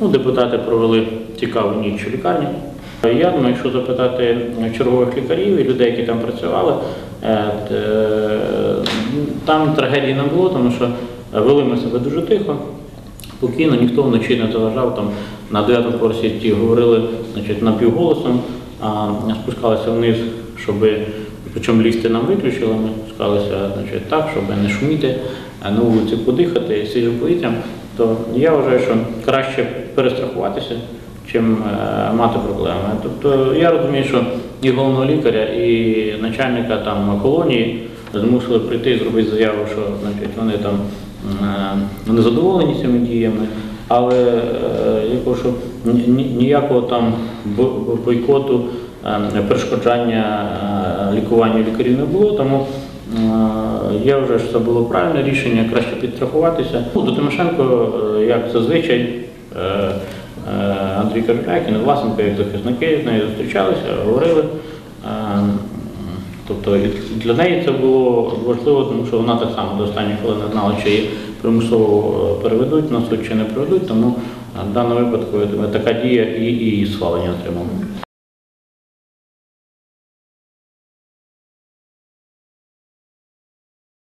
Ну, депутати провели цікаву ніч у лікарні. Я думаю, якщо запитати чергових лікарів і людей, які там працювали, е, е, там трагедії не було, тому що вели ми себе дуже тихо, спокійно, ніхто вночі не заважав. Там на дев'ятому поверсі ті говорили значить, напівголосом, а спускалися вниз, щоб причому лізти нам виключили. Ми спускалися значить, так, щоб не шуміти, а на вулиці подихати свіжим повітрям. То я вважаю, що краще перестрахуватися, чим е, мати проблеми. Тобто я розумію, що і головного лікаря, і начальника там колонії змусили прийти і зробити заяву, що значить, вони там е, незадоволені цими діями. Але е, я кажу, що ні- ні- ніякого там бо- бойкоту, перешкоджання е, лікуванню лікарів не було, тому е, я вважаю, що це було правильне рішення, краще підстрахуватися. Ну, До Тимошенко, е, як зазвичай, е, е, Андрій Карпяк і Власенко, як захисники, з нею зустрічалися, говорили. Е, Тобто для неї це було важливо, тому що вона так само до останньої хвилини знала, чи її примусово е, переведуть на суд чи не переведуть, тому е, в даному випадку така дія і, її свалення отримала.